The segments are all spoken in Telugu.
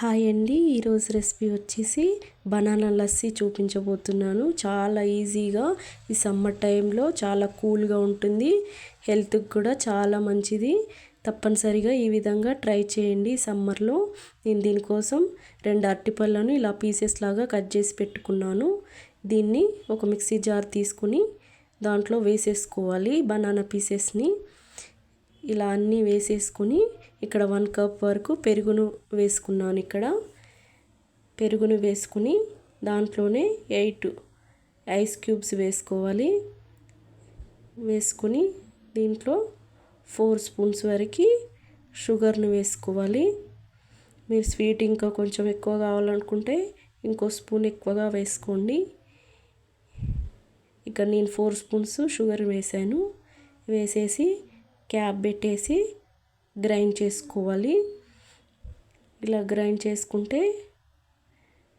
హాయ్ అండి. ఈరోజు రెసిపీ వచ్చేసి బనానా లస్సీ చూపించబోతున్నాను. చాలా ఈజీగా ఈ సమ్మర్ టైంలో చాలా కూల్గా ఉంటుంది. హెల్త్కి కూడా చాలా మంచిది. తప్పనిసరిగా ఈ విధంగా ట్రై చేయండి సమ్మర్లో. నేను దీనికోసం రెండు అరటిపళ్ళను ఇలా పీసెస్ లాగా కట్ చేసి పెట్టుకున్నాను. దీన్ని ఒక మిక్సీ జార్ తీసుకుని దాంట్లో వేసేసుకోవాలి బనానా పీసెస్ని. ఇలా అన్నీ వేసేసుకుని ఇక్కడ వన్ కప్ వరకు పెరుగును వేసుకున్నాను ఇక్కడ. పెరుగును వేసుకుని దాంట్లోనే ఎయిట్ ఐస్ క్యూబ్స్ వేసుకోవాలి. వేసుకుని దీంట్లో ఫోర్ స్పూన్స్ వరకు షుగర్ను వేసుకోవాలి. మీరు స్వీట్ ఇంకా కొంచెం ఎక్కువ కావాలనుకుంటే ఇంకో స్పూన్ ఎక్కువగా వేసుకోండి. ఇక నేను ఫోర్ స్పూన్స్ షుగర్ వేసాను. వేసేసి క్యాప్ పెట్టేసి గ్రైండ్ చేసుకోవాలి. ఇలా గ్రైండ్ చేసుకుంటే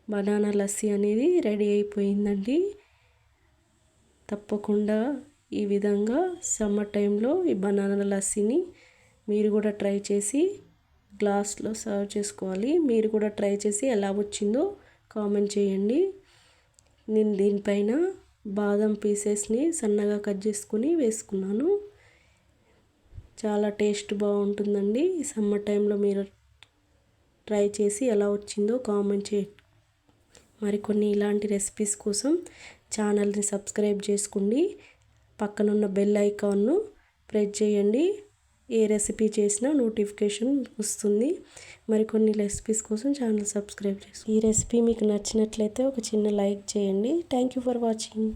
బనానా లస్సీ అనేది రెడీ అయిపోయిందండి. తప్పకుండా ఈ విధంగా సమ్మర్ టైంలో ఈ బనానా లస్సీని మీరు కూడా ట్రై చేసి గ్లాస్లో సర్వ్ చేసుకోవాలి. మీరు కూడా ట్రై చేసి ఎలా వచ్చిందో కామెంట్ చేయండి. నేను దీనిపైన బాదం పీసెస్ని సన్నగా కట్ చేసుకుని వేసుకున్నాను. చాలా టేస్ట్ బాగుంటుందండి. ఈ సమ్మర్ టైంలో మీరు ట్రై చేసి ఎలా వచ్చిందో కామెంట్ చే మరికొన్ని ఇలాంటి రెసిపీస్ కోసం ఛానల్ని సబ్స్క్రైబ్ చేసుకోండి. పక్కనున్న బెల్ ఐకాన్ను ప్రెస్ చేయండి. ఏ రెసిపీ చేసినా నోటిఫికేషన్ వస్తుంది. మరికొన్ని రెసిపీస్ కోసం ఛానల్ సబ్స్క్రైబ్ చేసుకోండి. ఈ రెసిపీ మీకు నచ్చినట్లయితే ఒక చిన్న లైక్ చేయండి. Thank you for watching.